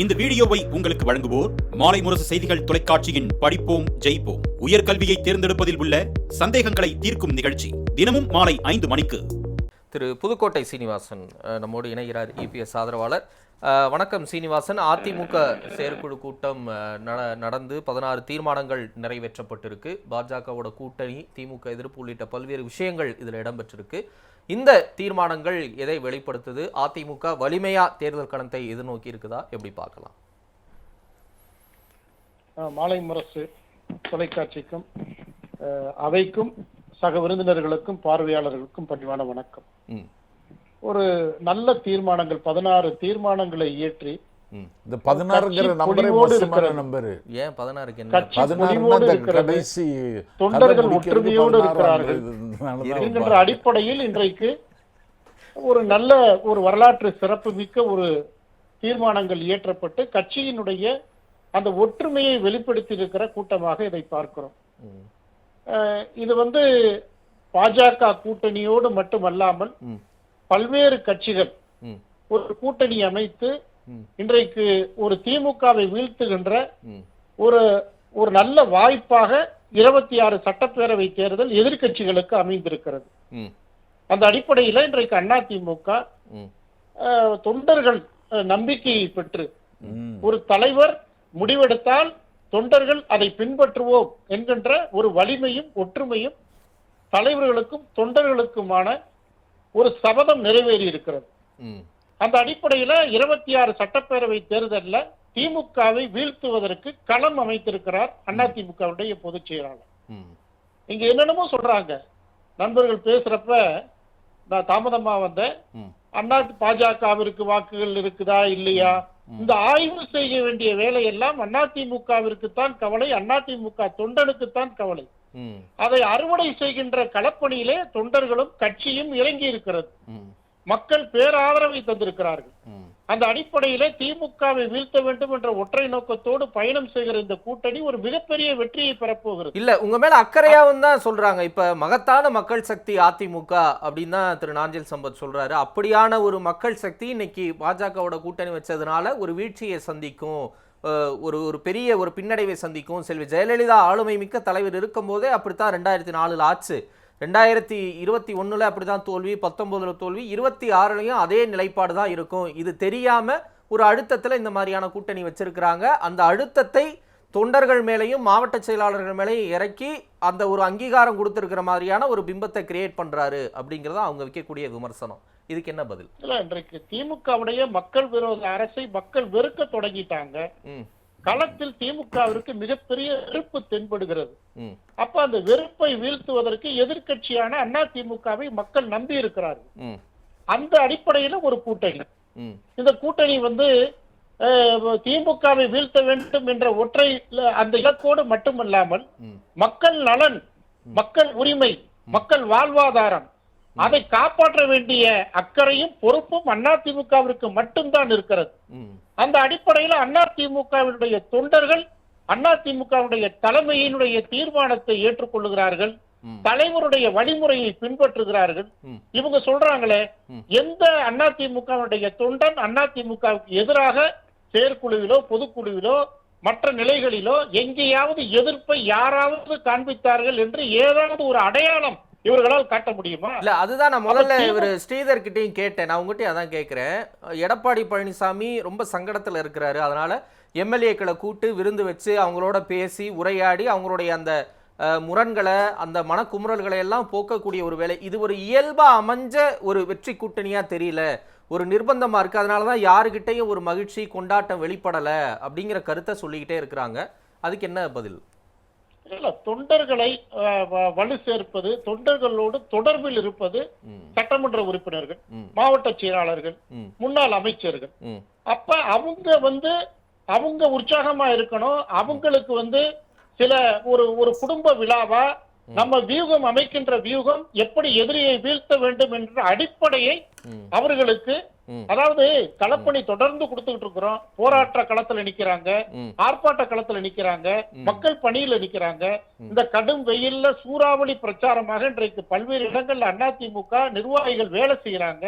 இந்த வீடியோவை உங்களுக்கு வழங்குவோர் மாலை முரசு செய்திகள் தொலைக்காட்சியின் படிப்போம் ஜெயிப்போம். உயர்கல்வியை தேர்ந்தெடுப்பதில் உள்ள சந்தேகங்களை தீர்க்கும் நிகழ்ச்சி தினமும் மாலை ஐந்து மணிக்கு. திரு புதுக்கோட்டை சீனிவாசன் நம்மோடு இணைகிறார் இபிஎஸ் ஆதரவாளர். வணக்கம் சீனிவாசன். அதிமுக செயற்குழு கூட்டம் நட- நடந்து பதினாறு தீர்மானங்கள் நிறைவேற்றப்பட்டிருக்கு. பாஜகவோட கூட்டணி திமுக எதிர்ப்பு உள்ளிட்ட பல்வேறு விஷயங்கள் இதில் இடம்பெற்றிருக்கு. இந்த தீர்மானங்கள் எதை வெளிப்படுத்துது? அதிமுக வலிமையா தேர்தல் களத்தை எதிர்நோக்கி இருக்குதா? எப்படி பார்க்கலாம். மாலை முரசு தொலைக்காட்சிக்கும் அவைக்கும் சக விருந்தினர்களுக்கும் பார்வையாளர்களுக்கும் பணிவான வணக்கம். ஒரு நல்ல தீர்மானங்கள் பதினாறு தீர்மானங்களை இயற்றி இந்த பதினாறுங்கிற நம்பரே மோசமான ஏன் பதினாறுக்கு என்ன? கடைசி தொண்டர்கள் ஒற்றுமையோடு இருக்கிறார்கள். என்கின்ற அடிப்படையில் இன்றைக்கு ஒரு நல்ல ஒரு வரலாற்று சிறப்பு மிக்க ஒரு தீர்மானங்கள் இயற்றப்பட்டு கட்சியினுடைய அந்த ஒற்றுமையை வெளிப்படுத்தி இருக்கிற கூட்டமாக இதை பார்க்கிறோம். இது வந்து பாஜக கூட்டணியோடு மட்டுமல்லாமல் பல்வேறு கட்சிகள் ஒரு கூட்டணி அமைத்து இன்றைக்கு ஒரு திமுகவை வீழ்த்துகின்ற ஒரு ஒரு நல்ல வாய்ப்பாக இருபத்தி ஆறு சட்டப்பேரவை தேர்தல் எதிர்க்கட்சிகளுக்கு அமைந்திருக்கிறது. அந்த அடிப்படையில் இன்றைக்கு அண்ணா திமுக தொண்டர்கள் நம்பிக்கையை பெற்று. ஒரு தலைவர் முடிவெடுத்தால் தொண்டர்கள் அதை பின்பற்றுவோம் என்கின்ற ஒரு வலிமையும் ஒற்றுமையும் தலைவர்களுக்கும் தொண்டர்களுக்குமான ஒரு சபதம் நிறைவேறி இருக்கிறது. அந்த அடிப்படையில இருபத்தி ஆறு சட்டப்பேரவை தேர்தல்ல திமுகவை வீழ்த்துவதற்கு களம் அமைத்திருக்கிறார் அதிமுகவுடைய பொதுச் செயலாளர். இங்க என்னென்னமோ சொல்றாங்க. நண்பர்கள் பேசுறப்ப நான் தாமதமா வந்தேன். அண்ணா பாஜகவிற்கு வாக்குகள் இருக்குதா இல்லையா? இந்த ஆய்வு செய்ய வேண்டிய வேலையெல்லாம் அதிமுகவிற்கு தான் கவலை அதிமுக தொண்டனுக்குத்தான் கவலை. அதை அறுவடை செய்கின்ற களப்பணியிலே தொண்டர்களும் கட்சியும் இறங்கி இருக்கிறது மக்கள் பேராதரவை தந்திருக்கிறார்கள். அந்த அடிப்படையிலே திமுகவை வீழ்த்த வேண்டும் என்ற ஒற்றை நோக்கத்தோடு பயணம் செய்கிற இந்த கூட்டணி ஒரு மிகப்பெரிய வெற்றியை பெறப்போகிறது. இல்ல உங்க மேல அக்கறையாவும் தான் சொல்றாங்க. இப்ப மகத்தான மக்கள் சக்தி அதிமுக அப்படின்னு தான் திரு. நாஞ்சில் சம்பத் சொல்றாரு. அப்படியான ஒரு மக்கள் சக்தி இன்னைக்கு பாஜகவோட கூட்டணி வச்சதுனால ஒரு வீழ்ச்சியை சந்திக்கும் ஒரு ஒரு பெரிய ஒரு பின்னடைவை சந்திக்கும். செல்வி ஜெயலலிதா ஆளுமை மிக்க தலைவர் இருக்கும்போதே அப்படித்தான் ரெண்டாயிரத்தி நாலுல ஆச்சு. ரெண்டாயிரத்தி இருபத்தி ஒண்ணுல அப்படிதான் தோல்வி பத்தொன்பதுல தோல்வி இருபத்தி ஆறுலயும் அதே நிலைப்பாடு தான் இருக்கும். இது தெரியாம ஒரு அழுத்தத்துல இந்த மாதிரியான கூட்டணி வச்சிருக்கிறாங்க. அந்த அழுத்தத்தை தொண்டர்கள் மேலேயும் மாவட்ட செயலாளர்கள் மேலேயும் இறக்கி அந்த ஒரு அங்கீகாரம் கொடுத்திருக்கிற மாதிரியான ஒரு பிம்பத்தை கிரியேட் பண்றாரு அப்படிங்கறத அவங்க வைக்கக்கூடிய விமர்சனம். இதுக்கு என்ன பதில்? இல்ல இன்றைக்கு திமுகவுடைய மக்கள் விரோத அரசை மக்கள் வெறுக்க தொடங்கிட்டாங்க. ம். களத்தில் திமுகவிற்கு மிகப்பெரிய வெறுப்பு தென்படுகிறது. அப்ப அந்த வெறுப்பை வீழ்த்துவதற்கு எதிர்க்கட்சியான அதிமுகவை மக்கள் நம்பி இருக்கிறார்கள். அந்த அடிப்படையில ஒரு கூட்டணி. இந்த கூட்டணி வந்து திமுகவை வீழ்த்த வேண்டும் என்ற ஒற்றை அந்த இலக்கோடு மட்டுமல்லாமல் மக்கள் நலன் மக்கள் உரிமை மக்கள் வாழ்வாதாரம் அதை காப்பாற்ற வேண்டிய அக்கறையும் பொறுப்பும் அதிமுகவிற்கு மட்டும்தான் இருக்கிறது. அந்த அடிப்படையில் அதிமுகவினுடைய தொண்டர்கள் அதிமுகவுடைய தலைமையினுடைய தீர்மானத்தை ஏற்றுக்கொள்ளுகிறார்கள். தலைவருடைய வழிமுறையை பின்பற்றுகிறார்கள். இவங்க சொல்றாங்களே. எந்த அதிமுகவுடைய தொண்டன் அதிமுகவுக்கு எதிராக செயற்குழுவிலோ பொதுக்குழுவிலோ மற்ற நிலைகளிலோ எங்கேயாவது எதிர்ப்பை யாராவது காண்பித்தார்கள் என்று ஏதாவது ஒரு அடையாளம் இவர்களால் காட்ட முடியுமா? இல்ல அதுதான் நான் முதல்ல இவர் ஸ்ரீதர் கிட்டயும் கேட்டேன். நான் உங்ககிட்டயும் அதான் கேட்கிறேன் எடப்பாடி பழனிசாமி ரொம்ப சங்கடத்துல இருக்கிறாரு. அதனால எம்எல்ஏக்களை கூட்டு விருந்து வச்சு அவங்களோட பேசி உரையாடி அவங்களுடைய அந்த முரண்களை அந்த மனக்குமுறல்களை எல்லாம் போக்கக்கூடிய ஒரு வேலை. இது ஒரு இயல்பா அமைஞ்ச ஒரு வெற்றி கூட்டணியா தெரியல. ஒரு நிர்பந்தமா இருக்கு. அதனால தான் யாருக்கிட்டையும் ஒரு மகிழ்ச்சி கொண்டாட்டம் வெளிப்படல அப்படிங்கிற கருத்தை சொல்லிக்கிட்டே இருக்கிறாங்க. அதுக்கு என்ன பதில்? இல்ல தொண்டர்களை வலு சேர்ப்பது தொண்டர்களோடு தொடர்பில் இருப்பது சட்டமன்ற உறுப்பினர்கள் மாவட்ட செயலாளர்கள் முன்னாள் அமைச்சர்கள். அப்ப அவங்க வந்து அவங்க உற்சாகமா இருக்கணும். அவங்களுக்கு வந்து சில ஒரு ஒரு குடும்ப விழாவா நம்ம வியூகம் அமைக்கின்ற வியூகம் எப்படி எதிரியை வீழ்த்த வேண்டும் என்ற அடிப்படையை. அவர்களுக்கு. அதாவது களப்பணி தொடர்ந்து கொடுத்துக்கிட்டு இருக்கிறோம். போராட்ட களத்துல நிக்கிறாங்க. ஆர்ப்பாட்ட களத்துல நிக்கிறாங்க மக்கள் பணியில நிக்கிறாங்க. இந்த கடும் வெயில்ல சூறாவளி பிரச்சாரமாக இன்றைக்கு பல்வேறு இடங்கள்ல அதிமுக நிர்வாகிகள் வேலை செய்யறாங்க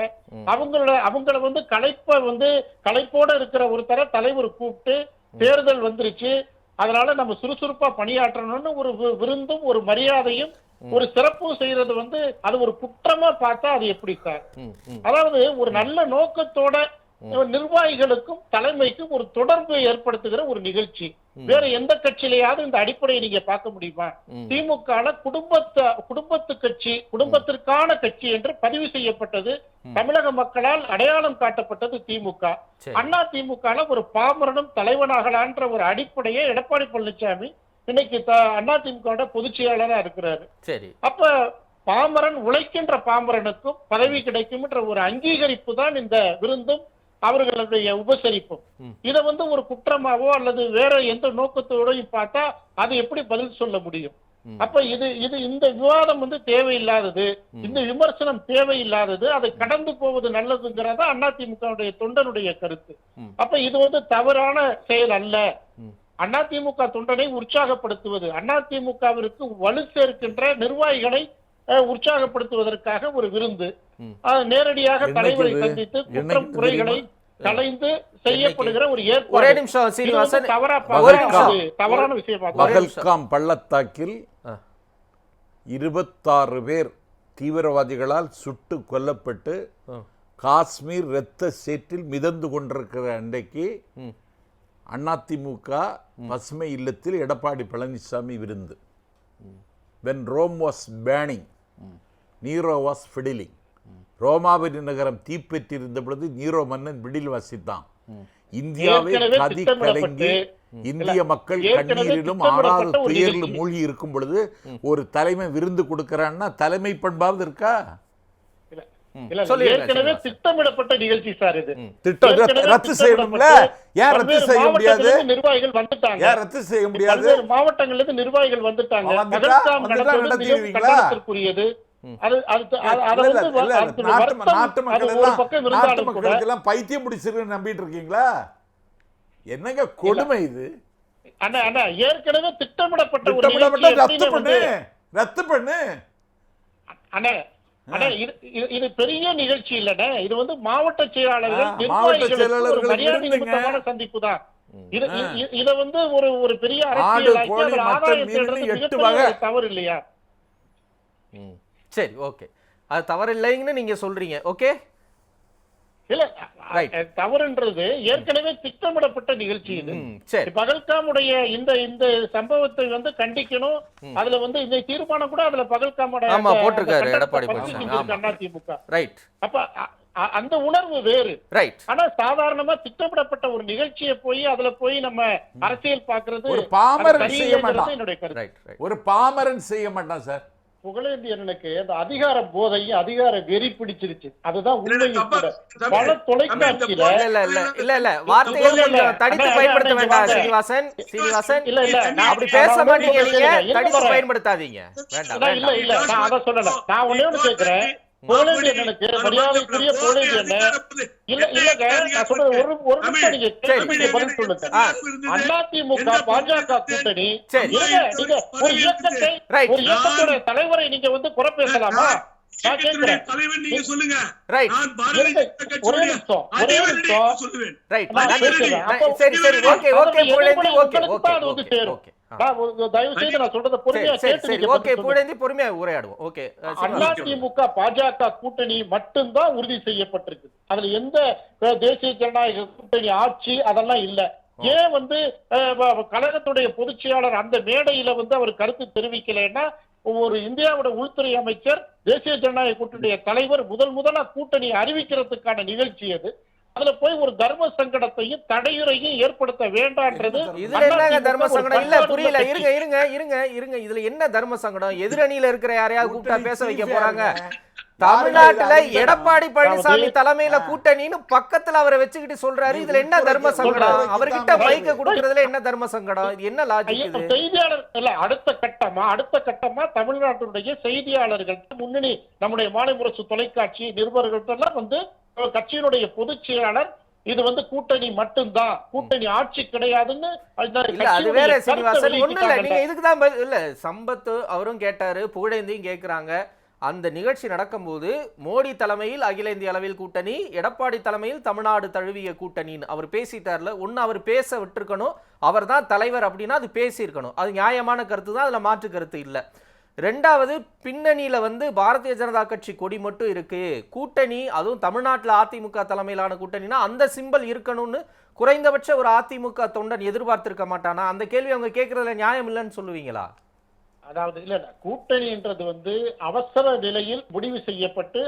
அவங்களோட அவங்கள வந்து கலைப்ப வந்து கலைப்போட இருக்கிற ஒருத்தர தலைவர் கூப்பிட்டு தேர்தல் வந்துருச்சு. அதனால நம்ம சுறுசுறுப்பா பணியாற்றணும்னு ஒரு விருந்தும் ஒரு மரியாதையும் ஒரு சிறப்பும் செய்யறது வந்து அது ஒரு குற்றமா பார்த்தா அது எப்படி சார். அதாவது ஒரு நல்ல நோக்கத்தோட நிர்வாகிகளுக்கும் தலைமைக்கும் ஒரு தொடர்பு ஏற்படுத்துகிற ஒரு நிகழ்ச்சி. வேற எந்த கட்சியிலையாவது இந்த அடிப்படையை நீங்க பார்க்க முடியுமா? திமுக குடும்பத்த குடும்பத்து கட்சி குடும்பத்திற்கான கட்சி என்று பதிவு செய்யப்பட்டது. தமிழக மக்களால் அடையாளம் காட்டப்பட்டது திமுக. அண்ணா திமுக ஒரு பாமரனும் தலைவனாகலான்ற ஒரு அடிப்படையை எடப்பாடி பழனிசாமி இன்னைக்கு அண்ணா திமுக பொதுச் செயலாளரா இருக்கிறாரு. அப்ப பாமரன் உழைக்கின்ற பாமரனுக்கும் பதவி கிடைக்கும்ன்ற ஒரு அங்கீகரிப்பு தான் இந்த விருந்தும் அவர்களுடைய உபசரிப்பும். இத வந்து ஒரு குற்றமாவோ அல்லது வேற எந்த நோக்கத்தோடையும் பார்த்தா அது எப்படி பதில் சொல்ல முடியும். அப்ப இது இது இந்த விவாதம் வந்து தேவையில்லாதது இந்த விமர்சனம் தேவையில்லாதது அதை கடந்து போவது நல்லதுங்கிறதா அதிமுகவுடைய தொண்டனுடைய கருத்து. அப்ப இது வந்து தவறான செயல் அல்ல. அதிமுக தொண்டனை உற்சாகப்படுத்துவது அதிமுகவிற்கு வலு சேர்க்கின்ற நிர்வாகிகளை உற்சாகப்படுத்துவதற்காக ஒரு விருந்து நேரடியாக தலைவரை? சந்தித்து குற்றம் குறைகளை? கலைந்து செய்யப்படுகிற ஒரு ஒரே நிமிஷம் சீனிவாசன் தவறான விஷயமா. பகல்காம் பள்ளத்தாக்கில். இருபத்தாறு பேர் தீவிரவாதிகளால் சுட்டு கொல்லப்பட்டு. காஷ்மீர் இரத்த சேற்றில் மிதந்து கொண்டிருக்கிற அன்றைக்கு. அதிமுக பசுமை இல்லத்தில் எடப்பாடி பழனிசாமி விருந்து when Rome was burning Nero was fiddling. ரோமாபுரி நகரம் தீப்பெற்றிருந்த பொழுது நீரோ மன்னன் விடில் வாசித்தான். இந்தியாவை கதி கலங்கி இந்திய மக்கள் கண்ணீரிலும் ஒரு துயரிலும். மூழ்கி இருக்கும் பொழுது ஒரு தலைமை விருந்து கொடுக்கறான்னா தலைமை பண்பாவது இருக்கா? ஏற்கனவே. திட்டமிடப்பட்ட நிகழ்ச்சி சார் இது. திட்டம் ரத்து- செய்யணும்ல திட்டமிடப்பட்டு ஏன் ரத்து பல்வேறு செய்ய முடியாது? மாவட்டங்களிலிருந்து நிர்வாகிகள் வந்துட்டாங்க. ஏன் ரத்து செய்ய முடியாது பல்வேறு மாவட்டங்கள்ல இருந்து நிர்வாகிகள் வந்துட்டாங்க. நடத்திடுவீங்களா? நாட்டு மக்கள் ஒரு எல்லாம் பக்கம் நாட்டு இருந்தாலும் கூட மக்களுக்கு எல்லாம் பைத்தியம் பிடிச்சிருக்குன்னு நம்பிட்டு இருக்கீங்களா என்னங்க கொடுமை இது? அண்ணா அண்ணா ஏற்கனவே திட்டமிடப்பட்ட ரத்து பண்ணு. ரத்து பண்ணு. அண்ணா இது இது- இது பெரிய நிகழ்ச்சி இல்லண்ணே இது வந்து மாவட்ட செயலாளர்கள் சந்திப்பு தான். இது வந்து ஒரு ஒரு பெரிய. ஒரு தவறு இல்லையா. சரி ஓகே. அது தவறில்லைங்கன்னு நீங்க சொல்றீங்க. ஓகே? இல்ல தவறுன்றது ஏற்கனவே திட்டமிடப்பட்ட நிகழ்ச்சி இது. பகல்காமுடைய இந்த இந்த சம்பவத்தை வந்து கண்டிக்கணும். அதுல வந்து இந்த தீர்மானம் கூட அதுல பகல்காமோட ஆமா, அந்த- போட்டிருக்காரு அந்த எடப்பாடி கண்டனத்தை பழனிசாமி. பதிவு ஆமா. செஞ்சிருக்கு அதிமுக ரைட் அப்ப அந்த உணர்வு வேறு. ரைட் ஆனா சாதாரணமா திட்டமிடப்பட்ட ஒரு நிகழ்ச்சியை போய் அதுல போய் நம்ம அரசியல் பாக்குறது ஒரு பாமரன் செய்ய மாட்டான். ஒரு பாமரன் செய்ய மாட்டான் சார். புகழேந்தியனுக்கு அந்த அதிகார போதை அதிகார வெறி பிடிச்சிருச்சு அதுதான் தம்பி, பல தொலைக்காட்சியில இல்ல இல்ல இல்ல இல்ல வார்த்தைகள். கொஞ்சம் தடித்து பயன்படுத்த வேண்டாம். சீனிவாசன் சீனிவாசன் இல்ல இல்ல நான் அப்படி பேச மாட்டீங்க நீங்க. தடித்து பயன்படுத்தாதீங்க வேண்டாம் இல்ல, இல்ல நான் அதை சொல்லல நான் ஒண்ணே ஒண்ணு கேக்குறேன் புகழேந்தியனுக்கு மரியாதைக்குரிய புகழேந்தியன் இல்ல இல்லங்க நான் சொல்றது ஒரு ஒரு நிமிஷம் நீங்க பதில் சொல்லுங்க. அதிமுக பாஜக கூட்டணி சரி. இருங்க, நீங்க ஒரு இயக்கத்தை. ஒரு இயக்கத்தோட தலைவரை நீங்க வந்து குறை பேசலாமா ஒரே நிமிஷம், அதிமுக பாஜக கூட்டணி மட்டும்தான் உறுதி செய்யப்பட்டிருக்கு அதுல எந்த தேசிய ஜனநாயக கூட்டணி ஆட்சி அதெல்லாம் இல்ல. ஏன் வந்து கழகத்துடைய பொதுச் செயலாளர் அந்த மேடையில வந்து அவர் கருத்து தெரிவிக்கலைன்னா ஒரு இந்தியாவோட உள்துறை அமைச்சர் தேசிய ஜனநாயக கூட்டணிய தலைவர் முதல் முதலா கூட்டணி அறிவிக்கிறதுக்கான நிகழ்ச்சி அது. அதுல போய் ஒரு தர்ம சங்கடத்தையும் தடையுறையும் ஏற்படுத்த வேண்டான்றது இதுல என்னங்க தர்ம சங்கடம்? இல்ல புரியல. இருங்க இருங்க இருங்க இருங்க. இதுல என்ன தர்ம சங்கடம்? எதிரணியில இருக்கிற யாரையாவது கூப்பிட்டா பேச வைக்க போறாங்க? தமிழ்நாட்டுல எடப்பாடி பழனிசாமி தலைமையில கூட்டணின்னு பக்கத்துல அவரை வச்சுக்கிட்டு சொல்றாரு. இதுல என்ன தர்ம சங்கடம். அவர்கிட்ட மைக்க கொடுக்கறதுல என்ன தர்ம சங்கடம்? இது என்ன லாஜிக் செய்தியாளர் இல்ல அடுத்த கட்டமா அடுத்த கட்டமா தமிழ்நாட்டினுடைய செய்தியாளர்கள் முன்னணி நம்முடைய மாலை முரசு தொலைக்காட்சி நிருபர்கள்ட்ட எல்லாம் வந்து கட்சியினுடைய பொதுச் செயலாளர் இது வந்து கூட்டணி மட்டும்தான். கூட்டணி ஆட்சி கிடையாதுன்னு அந்த இல்ல அது கட்சியினுடைய வேற கருத்தை சீனிவாசன். ஒண்ணு இல்ல. வெளியிட்டாங்கல்ல. நீங்க இதுக்கு தான் பதில் இல்ல சம்பத் அவரும் கேட்டாரு புகழேந்தியும் கேக்குறாங்க. அந்த நிகழ்ச்சி நடக்கும்போது மோடி தலைமையில் அகில இந்திய அளவில் கூட்டணி எடப்பாடி தலைமையில் தமிழ்நாடு தழுவிய கூட்டணின்னு அவர் பேசிட்டார்ல ஒன்னு அவர் பேச விட்டுருக்கணும் அவர் தான் தலைவர் அப்படின்னா அது பேசியிருக்கணும். அது நியாயமான கருத்து தான் அதுல மாற்று கருத்து இல்ல. ரெண்டாவது பின்னணியில வந்து பாரதிய ஜனதா கட்சி கொடி மட்டும் இருக்கு. கூட்டணி அதுவும் தமிழ்நாட்டுல அதிமுக தலைமையிலான கூட்டணினா அந்த சிம்பல் இருக்கணும்னு குறைந்தபட்ச ஒரு அதிமுக தொண்டன் எதிர்பார்த்திருக்க மாட்டானா? அந்த கேள்வி அவங்க கேட்கறதுல நியாயம் இல்லைன்னு சொல்லுவீங்களா? அதாவது இல்ல கூட்டணின்றது வந்து அவசர நிலையில் முடிவு செய்யப்பட்டு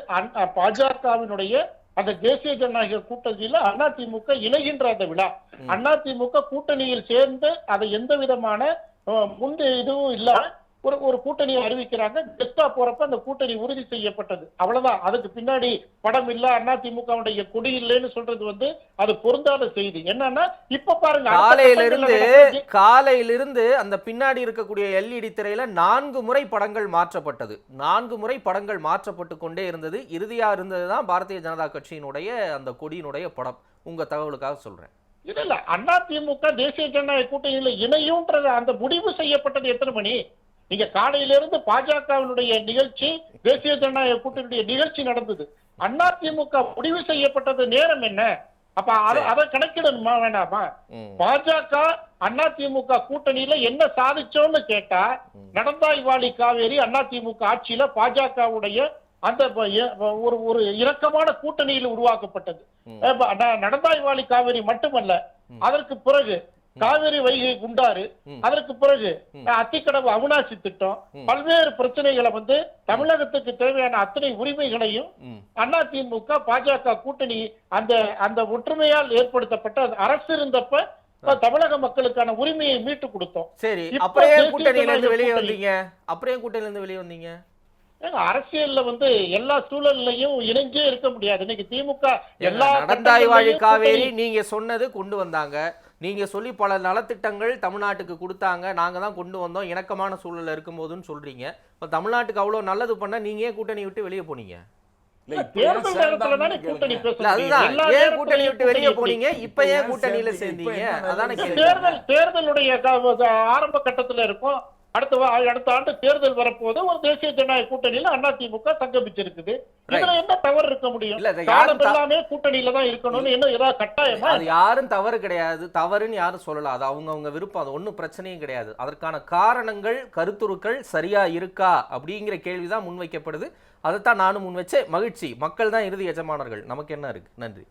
பாஜகவினுடைய அந்த தேசிய ஜனநாயக கூட்டணியில அதிமுக இணைகின்ற அந்த விழா. அதிமுக கூட்டணியில் சேர்ந்து அதை எந்த விதமான முந்தி இதுவும் இல்லாம ஒரு ஒரு கூட்டணியை அறிவிக்கிறாங்க. கெஸ்டா போறப்ப அந்த கூட்டணி உறுதி செய்யப்பட்டது. அவ்வளவுதான். அதுக்கு பின்னாடி படம் இல்ல அதிமுகவுடைய கொடி இல்லைன்னு சொல்றது வந்து அது பொருந்தாத செய்தி. என்னன்னா இப்ப பாருங்க அடுத்த காலையில கட்டத்துல இருந்து நடக்கிறது- காலையிலிருந்து அந்த பின்னாடி இருக்கக்கூடிய எல்இடி திரையில நான்கு முறை படங்கள் மாற்றப்பட்டது. நான்கு முறை படங்கள் மாற்றப்பட்டு கொண்டே இருந்தது. இறுதியா இருந்ததுதான் பாரதிய ஜனதா கட்சியினுடைய அந்த கொடியினுடைய படம். உங்க தகவலுக்காக சொல்றேன். இல்ல இல்ல. அதிமுக தேசிய ஜனநாயக கூட்டணியில இணையும்ன்றது அந்த முடிவு செய்யப்பட்டது எத்தனை மணி? நீங்க காலையில இருந்து பாஜகவினுடைய நிகழ்ச்சி தேசிய ஜனநாயக கூட்டணியுடைய நிகழ்ச்சி நடந்தது. அதிமுக முடிவு செய்யப்பட்டது நேரம் என்ன? அப்ப அத- கணக்கிடணுமா வேண்டாமா. பாஜக அதிமுக கூட்டணியில என்ன சாதிச்சோம்னு கேட்டா நடந்தாய் வாலி காவேரி அதிமுக ஆட்சியில பாஜகவுடைய அந்த ஒரு ஒரு இறக்கமான கூட்டணியில் உருவாக்கப்பட்டது. நடந்தாய் வாலி காவேரி மட்டுமல்ல அதற்கு பிறகு காவிரி வைகை குண்டாறு. அதற்கு பிறகு அத்திக்கடவு அவினாசி திட்டம். பல்வேறு பிரச்சனைகளை வந்து தமிழகத்துக்கு தேவையான அத்தனை உரிமைகளையும் ம். அதிமுக பாஜக கூட்டணி அந்த அந்த ஒற்றுமையால் ஏற்படுத்தப்பட்ட அரசு இருந்தப்ப தமிழக மக்களுக்கான உரிமையை மீட்டு கொடுத்தோம் சரி அப்புறம் கூட்டணியில இருந்து வெளியே. வந்தீங்க அப்புறம் ஏன் கூட்டணியில இருந்து வெளியே வந்தீங்க ஏங்க, அரசியல்ல வந்து எல்லா சூழல்லையும் இணைஞ்சே இருக்க முடியாது. இன்னைக்கு திமுக எல்லா நடந்தாய் வாழி காவேரி நீங்க சொன்னது கொண்டு வந்தாங்க. நீங்க சொல்லி பல நலத்திட்டங்கள் தமிழ்நாட்டுக்கு கொடுத்தாங்க. நாங்க தான் கொண்டு வந்தோம். இணக்கமான சூழல்ல இருக்கும்போதுன்னு சொல்றீங்க. இப்ப தமிழ்நாட்டுக்கு அவ்வளவு நல்லது பண்ண நீங்க ஏன் கூட்டணி விட்டு வெளியே போனீங்க? கூட்டணி விட்டு வெளியே போனீங்க? இப்ப ஏன் கூட்டணியில சேர்ந்தீங்க? அதான தேர்தல் தேர்தலுடைய ஆரம்ப கட்டத்துல இருக்கும். அடுத்த அடுத்த ஆண்டு தேர்தல் வரப்போது ஒரு தேசிய ஜனநாயக கூட்டணியில அதிமுக சங்கமிச்சிருக்குது. இதுல என்ன தவறு இருக்க முடியும்? காலம் எல்லாமே கூட்டணியில தான் இருக்கணும்னு என்ன ஏதாவது கட்டாயமா? அது யாரும் தவறு கிடையாது. தவறுன்னு யாரும் சொல்லல. அது அவங்க அவங்க விருப்பம். அது ஒன்றும் பிரச்சனையும் கிடையாது. அதற்கான காரணங்கள் கருத்துருக்கள் சரியா இருக்கா அப்படிங்கிற கேள்விதான் முன்வைக்கப்படுது. அதைத்தான் நானும் முன் வச்சேன் மகிழ்ச்சி. மக்கள் தான் இறுதி எஜமானர்கள். நமக்கு என்ன இருக்கு? நன்றி.